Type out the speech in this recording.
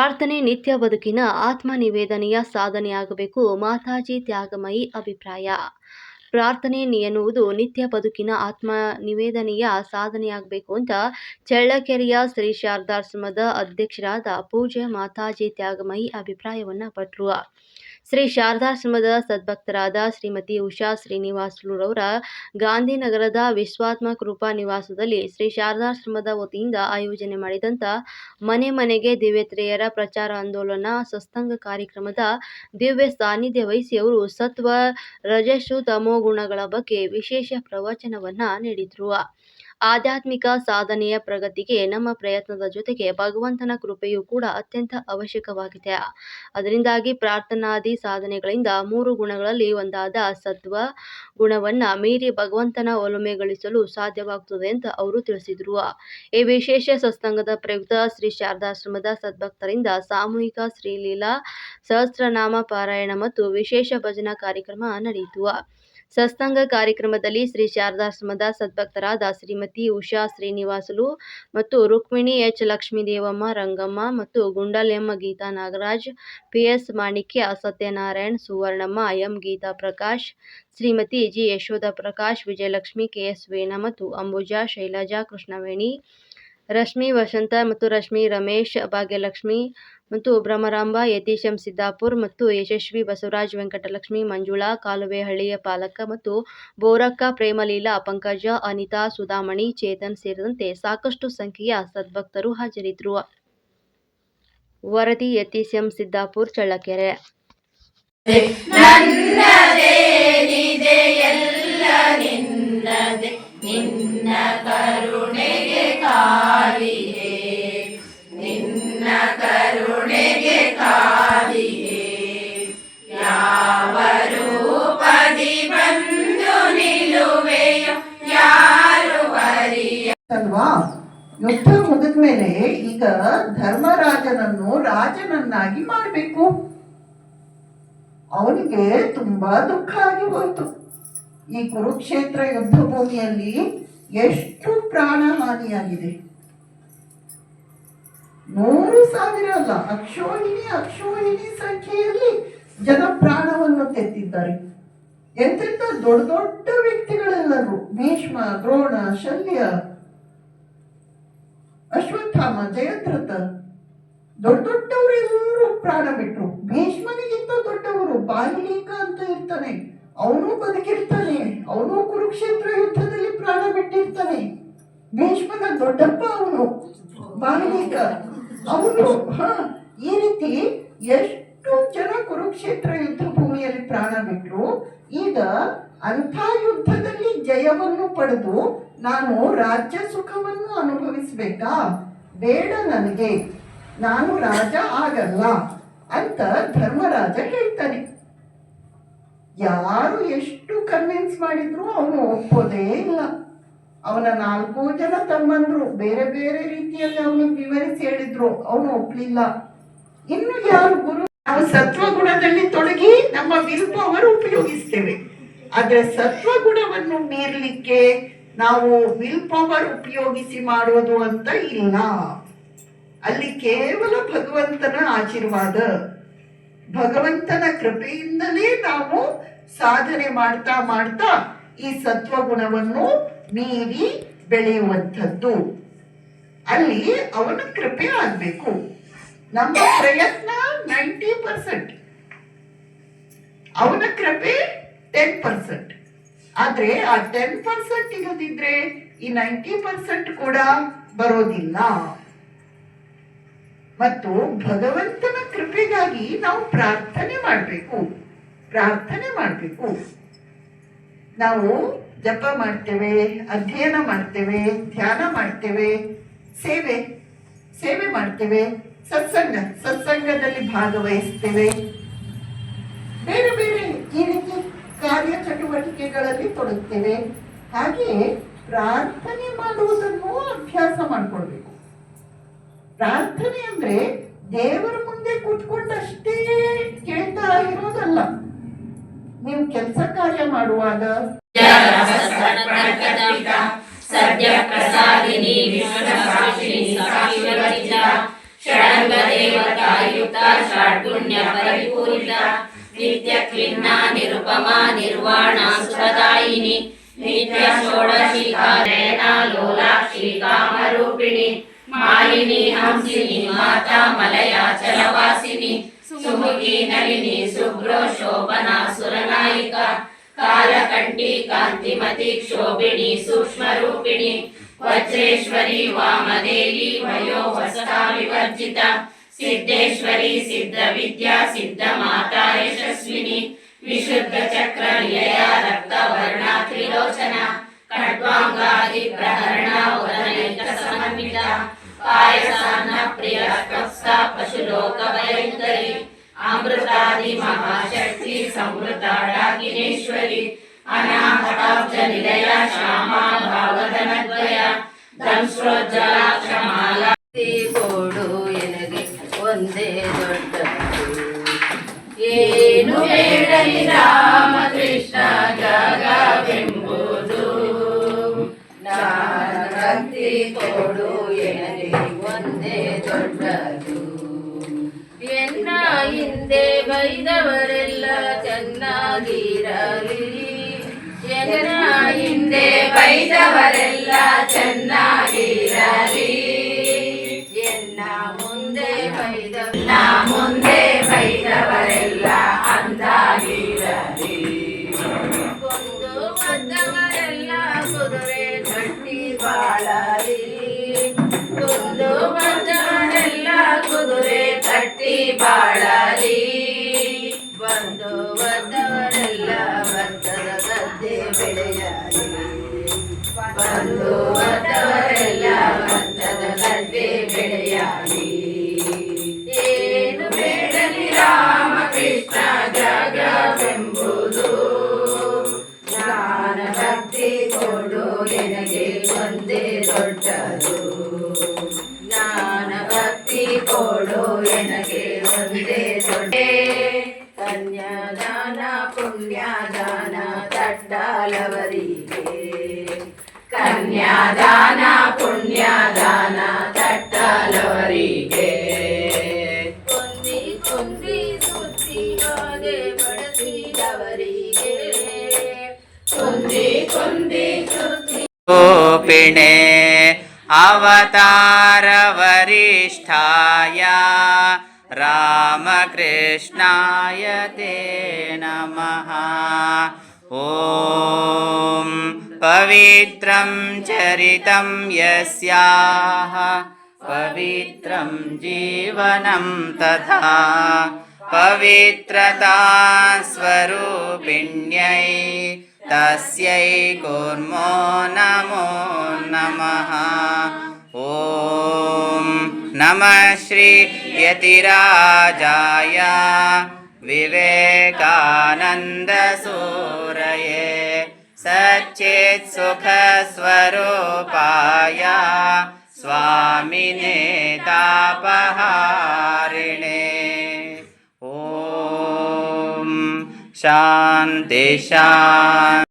ಪ್ರಾರ್ಥನೆ, ನಿತ್ಯ ಬದುಕಿನ ಆತ್ಮ ನಿವೇದನೆಯ ಸಾಧನೆಯಾಗಬೇಕು. ಮಾತಾಜಿ ತ್ಯಾಗಮಯಿ ಅಭಿಪ್ರಾಯ. ಪ್ರಾರ್ಥನೆ ಎನ್ನುವುದು ನಿತ್ಯ ಬದುಕಿನ ಆತ್ಮ ನಿವೇದನೆಯ ಸಾಧನೆಯಾಗಬೇಕು ಅಂತ ಚಳ್ಳಕೆರೆಯ ಶ್ರೀ ಶಾರದಾಶ್ರಮದ ಅಧ್ಯಕ್ಷರಾದ ಪೂಜೆ ಮಾತಾಜಿ ತ್ಯಾಗಮಯಿ ಅಭಿಪ್ರಾಯವನ್ನು ಪಟ್ರು. ಶ್ರೀ ಶಾರದಾಶ್ರಮದ ಸದ್ಭಕ್ತರಾದ ಶ್ರೀಮತಿ ಉಷಾ ಶ್ರೀನಿವಾಸುಲುರವರ ಗಾಂಧಿನಗರದ ವಿಶ್ವಾತ್ಮ ಕೃಪಾ ನಿವಾಸದಲ್ಲಿ ಶ್ರೀ ಶಾರದಾಶ್ರಮದ ವತಿಯಿಂದ ಆಯೋಜನೆ ಮಾಡಿದಂಥ ಮನೆ ಮನೆಗೆ ದಿವ್ಯತ್ರೆಯರ ಪ್ರಚಾರ ಆಂದೋಲನ ಸತ್ಸಂಗ ಕಾರ್ಯಕ್ರಮದ ದಿವ್ಯ ಸಾನ್ನಿಧ್ಯ ವಹಿಸಿ ಅವರು ಸತ್ವ ರಜಸ್ಸು ತಮೋ ಗುಣಗಳ ಬಗ್ಗೆ ವಿಶೇಷ ಪ್ರವಚನವನ್ನ ನೀಡಿದ್ರು. ಆಧ್ಯಾತ್ಮಿಕ ಸಾಧನೆಯ ಪ್ರಗತಿಗೆ ನಮ್ಮ ಪ್ರಯತ್ನದ ಜೊತೆಗೆ ಭಗವಂತನ ಕೃಪೆಯೂ ಕೂಡ ಅತ್ಯಂತ ಅವಶ್ಯಕವಾಗಿದೆ. ಅದರಿಂದಾಗಿ ಪ್ರಾರ್ಥನಾದಿ ಸಾಧನೆಗಳಿಂದ ಮೂರು ಗುಣಗಳಲ್ಲಿ ಒಂದಾದ ಸತ್ವ ಗುಣವನ್ನ ಮೀರಿ ಭಗವಂತನ ಒಲುಮೆ ಗಳಿಸಲು ಸಾಧ್ಯವಾಗುತ್ತದೆ ಅಂತ ಅವರು ತಿಳಿಸಿದರು. ಈ ವಿಶೇಷ ಸತ್ಸಂಗದ ಪ್ರಯುಕ್ತ ಶ್ರೀ ಶಾರದಾಶ್ರಮದ ಸದ್ಭಕ್ತರಿಂದ ಸಾಮೂಹಿಕ ಶ್ರೀಲೀಲಾ ಸಹಸ್ರನಾಮ ಪಾರಾಯಣ ಮತ್ತು ವಿಶೇಷ ಭಜನಾ ಕಾರ್ಯಕ್ರಮ ನಡೆಯಿತು. ಸತ್ಸಂಗ ಕಾರ್ಯಕ್ರಮದಲ್ಲಿ ಶ್ರೀ ಶಾರದಾಶ್ರಮದ ಸದ್ಭಕ್ತರಾದ ಶ್ರೀಮತಿ ಉಷಾ ಶ್ರೀನಿವಾಸುಲು ಮತ್ತು ರುಕ್ಮಿಣಿ ಎಚ್. ಲಕ್ಷ್ಮೀದೇವಮ್ಮ, ರಂಗಮ್ಮ ಮತ್ತು ಗುಂಡಲೆಮ್ಮ Geetha Nagaraj PS Manikya, Satyanarayan, Suvarnamma, M. Geetha Prakash, Shrimati G. Yashodha Prakash, Vijayalakshmi KS Veena ಮತ್ತು ಅಂಬುಜಾ, ಶೈಲಜಾ ಕೃಷ್ಣವೇಣಿ ರಶ್ಮಿ, ವಸಂತ ಮತ್ತು ರಶ್ಮಿ, ರಮೇಶ್, ಭಾಗ್ಯಲಕ್ಷ್ಮಿ ಮತ್ತು ಭ್ರಮರಾಂಬ, ಯತೀಶಂ ಸಿದ್ದಾಪುರ್ ಮತ್ತು ಯಶಸ್ವಿ ಬಸವರಾಜ್, ವೆಂಕಟಲಕ್ಷ್ಮಿ, ಮಂಜುಳಾ ಕಾಲುವೆಹಳ್ಳಿಯ ಪಾಲಕ ಮತ್ತು ಬೋರಕ್ಕ, ಪ್ರೇಮಲೀಲಾ, ಪಂಕಜ, ಅನಿತಾ, ಸುಧಾಮಣಿ, ಚೇತನ್ ಸೇರಿದಂತೆ ಸಾಕಷ್ಟು ಸಂಖ್ಯೆಯ ಸದ್ಭಕ್ತರು ಹಾಜರಿದ್ದರು ವರದಿ, ಯತೀಶಂ ಸಿದ್ದಾಪುರ್, ಚಳ್ಳಕೆರೆ. ನನ್ನದೇನಿದೆ ಎಲ್ಲ ನಿನ್ನದೆ ನಿನ್ನ ಕರುಣೆಗೆ ಕಾಲಿದೆ ನಿನ್ನ ಕರುಣೆಗೆ ಕಾಲಿದೆ ಯಾವ ಬಂದು ಯಾರು ಅರಿಯ ಅಲ್ವಾ? ಯುದ್ಧ ಮುಗಿದ್ಮೇಲೆ ಈಗ ಧರ್ಮರಾಜನನ್ನು ರಾಜನನ್ನಾಗಿ ಮಾಡಬೇಕು. ಅವನಿಗೆ ತುಂಬಾ ದುಃಖ ಆಗಿ ಹೋಯ್ತು. ಈ ಕುರುಕ್ಷೇತ್ರ ಯುದ್ಧ ಭೂಮಿಯಲ್ಲಿ ಎಷ್ಟು ಪ್ರಾಣ ಹಾನಿಯಾಗಿದೆ ನೂರು ಸಾವಿರ ಅಲ್ಲ, ಅಕ್ಷೋಹಿಣಿ ಅಕ್ಷೋಹಿಣಿ ಸಂಖ್ಯೆಯಲ್ಲಿ ಜನ ಪ್ರಾಣವನ್ನು ತೆತ್ತಿದ್ದಾರೆ. ಎಂತೆಂತ ದೊಡ್ಡ ದೊಡ್ಡ ವ್ಯಕ್ತಿಗಳೆಲ್ಲರೂ, ಭೀಷ್ಮ, ದ್ರೋಣ, ಶಲ್ಯ, ಅಶ್ವತ್ಥಾಮ, ಜಯದ್ರಥ, ದೊಡ್ಡ ದೊಡ್ಡವರೆಲ್ಲರೂ ಪ್ರಾಣ ಬಿಟ್ರು. ಭೀಷ್ಮನಿಗಿಂತ ದೊಡ್ಡವರು ಬಾಹಿಲೀಕ ಅಂತ ಇರ್ತಾನೆ. ಅವನು ಬದುಕಿರ್ತಾನೆ. ಅವನು ಕುರುಕ್ಷೇತ್ರ ಯುದ್ಧದಲ್ಲಿ ಪ್ರಾಣ ಬಿಟ್ಟಿರ್ತಾನೆ. ಭೀಷ್ಮನ ದೊಡ್ಡಪ್ಪ ಅವನು ಬಾಹಿಲೀಕ ಅವನು ಈ ರೀತಿ ಎಷ್ಟು ಜನ ಕುರುಕ್ಷೇತ್ರ ಯುದ್ಧ ಭೂಮಿಯಲ್ಲಿ ಪ್ರಾಣ ಬಿಟ್ಟರು ಈಗ ಅಂಥ ಯುದ್ಧದಲ್ಲಿ ಜಯವನ್ನು ಪಡೆದು ನಾನು ರಾಜ್ಯ ಸುಖವನ್ನು ಅನುಭವಿಸ್ಬೇಕಾ? ಬೇಡ ನನಗೆ. ನಾನು ರಾಜ ಆಗಲ್ಲ ಅಂತ ಧರ್ಮರಾಜ ಹೇಳ್ತಾನೆ. ಯಾರು ಎಷ್ಟು ಕನ್ವಿನ್ಸ್ ಮಾಡಿದ್ರು ಅವನು ಒಪ್ಪೋದೇ ಇಲ್ಲ. ಅವನ ನಾಲ್ಕು ಜನ ತಮ್ಮಂದ್ರು, ಬೇರೆ ಬೇರೆ ರೀತಿಯಲ್ಲಿ ಅವನಿಗೆ ವಿವರಿಸಿ ಹೇಳಿದ್ರು, ಅವನು ಒಪ್ಪಲಿಲ್ಲ ಇನ್ನು ಯಾರು ಗುರು, ನಾವು ಸತ್ವಗುಣದಲ್ಲಿ ತೊಡಗಿ ನಮ್ಮ ವಿಲ್ ಪವರ್ ಉಪಯೋಗಿಸ್ತೇವೆ. ಆದ್ರೆ ಸತ್ವಗುಣವನ್ನು ಮೀರ್ಲಿಕ್ಕೆ ನಾವು ವಿಲ್ ಪವರ್ ಉಪಯೋಗಿಸಿ ಮಾಡೋದು ಅಂತ ಇಲ್ಲ. ಅಲ್ಲಿ ಕೇವಲ ಭಗವಂತನ ಆಶೀರ್ವಾದ. ಭಗವಂತನ ಕೃಪೆಯಿಂದಲೇ ನಾವು ಸಾಧನೆ ಮಾಡ್ತಾ ಮಾಡ್ತಾ ಈ ಸತ್ವಗುಣವನ್ನು ಮೀರಿ ಬೆಳೆಯುವಂಥದ್ದು. ಅಲ್ಲಿ ಅವನ ಕೃಪೆ ಆಗ್ಬೇಕು. ನಮ್ಮ ಪ್ರಯತ್ನ ನೈಂಟಿ ಪರ್ಸೆಂಟ್. ಅವನ ಕೃಪೆ ಟೆನ್ ಪರ್ಸೆಂಟ್. ಆದ್ರೆ ಆ ಟೆನ್ ಪರ್ಸೆಂಟ್ ಇರೋದಿದ್ರೆ ಈ ನೈಂಟಿ ಪರ್ಸೆಂಟ್ ಕೂಡ ಬರೋದಿಲ್ಲ. ಮತ್ತು ಭಗವಂತನ ಕೃಪೆಗಾಗಿ ನಾವು ಪ್ರಾರ್ಥನೆ ಮಾಡಬೇಕು. ಪ್ರಾರ್ಥನೆ ಮಾಡಬೇಕು. ನಾವು ಜಪ ಮಾಡ್ತೇವೆ, ಅಧ್ಯಯನ ಮಾಡ್ತೇವೆ, ಧ್ಯಾನ ಮಾಡ್ತೇವೆ, ಸೇವೆ ಸೇವೆ ಮಾಡ್ತೇವೆ, ಸತ್ಸಂಗ, ಸತ್ಸಂಗದಲ್ಲಿ ಭಾಗವಹಿಸ್ತೇವೆ. ಬೇರೆ ಬೇರೆ ಈ ರೀತಿ ಕಾರ್ಯ ಚಟುವಟಿಕೆಗಳಲ್ಲಿ ತೊಡಗ್ತೇವೆ. ಹಾಗೆಯೇ ಪ್ರಾರ್ಥನೆ ಮಾಡುವುದನ್ನು ಅಭ್ಯಾಸ ಮಾಡ್ಕೊಳ್ಬೇಕು. ಪ್ರಾರ್ಥನೆ ಅಂದ್ರೆ ದೇವರ ಮುಂದೆ ಕೂತ್ಕೊಂಡು ಅಷ್ಟೇ ಕೇಳ್ತಾ ಇರೋದಲ್ಲ. ನೀವು ಕೆಲಸ ಕಾರ್ಯ ಮಾಡುವಾಗ ಸದ್ಯ ಪ್ರಸಾದಿನಿ ವಿಶ್ವಸಾಕ್ಷಿಣಿ ಸಾಕ್ಷಿವರಿತ ಷಡಂಗ ದೇವತಾಯುಕ್ತ ಷಾಡ್ಗುಣ್ಯ ಪರಿಪೂರಿತ ನಿತ್ಯ ಕ್ಲಿನ್ನ ನಿರುಪಮ, ನಿರ್ವಾಣ, ಸುಖದಾಯಿನಿ నిత్య షోడశిక నయనాలోలాక్షికామరూపిణి మాలిని హంసిని మాతామలయాచలవాసిని సుముఖి నళిని శుభ్రో శోభనా సురనాయిక కాలకంఠి కాంతిమతి క్షోభిణి సూక్ష్మరూపిణి వజ్రేశ్వరి వామదేవి వయో వస్తా వివర్జిత సిద్ధేశ్వరి సిద్ధ విద్యా సిద్ధ మాతా యశస్విని విశుద్ధ చక్ర निलया श्यामा भावधनद्वया ದಂಶ್ರೋಜ್ಜಲಾಕ್ಷಮಾಲಾ ಕೊಡು ಎನಗೆ ಒಂದೇ ದೊಡ್ಡದು ಏನು ಬೇಡಲಿ ರಾಮಕೃಷ್ಣ ಜಗವೆಂಬುದು ಭಕ್ತಿ ಕೊಡು ಎನಗೆ ಒಂದೇ ದೊಡ್ಡದು ಎನ್ನ ಹಿಂದೆ ಬೈದವರೆಲ್ಲ ಹಿಂದೆ ಬೈದವರೆಲ್ಲ ಚೆನ್ನಾಗಿರಲಿ. ಎನ್ನ ಮುಂದೆ ಬೈದ ಮುಂದೆ ಬೈದವರೆಲ್ಲ ಅಂದಾಗಿರಲಿ. ಕೊಂದು ಬಂದವರೆಲ್ಲ ಕುದುರೆ ಗಟ್ಟಿ ಬಾಳಲಿ. ಕೊಂದು ಬಂದವರೆಲ್ಲ ಕುದುರೆ ಗಟ್ಟಿ ಬಾಳಲಿ. ಎನಗೆ ಒಂದೇ ದೊಡ್ಡೆ ಕನ್ಯಾದಾನ ಪುಣ್ಯದಾನ ತಟ್ಟಲವರಿಗೆ. ಕನ್ಯಾದಾನ ಪುಣ್ಯದಾನ ತಟ್ಟಲವರಿಗೆ. ಕೊಂದಿ ಕೊಂದಿ ಸುತ್ತಿಯಾಗೆ ಬಡಸಿದವರಿಗೆ ಕೊಂದಿ ಕೊಂದಿ ಸುತ್ತಿ ಪಿಣೆ ಅವತಾರ ವರಿಷ್ಠ रामकृष्णाय ते नमः। ॐ पवित्रं चरितं यस्याः पवित्रं जीवनं तथा पवित्रता स्वरूपिण्यै तस्यै कुर्मो नमो नमः। ॐ नमः श्रीयतिराजाय विवेकानन्दसूरये सच्चित्सुखस्वरूपाय स्वामिने तापहारिणे ॐ शान्ति शान्ति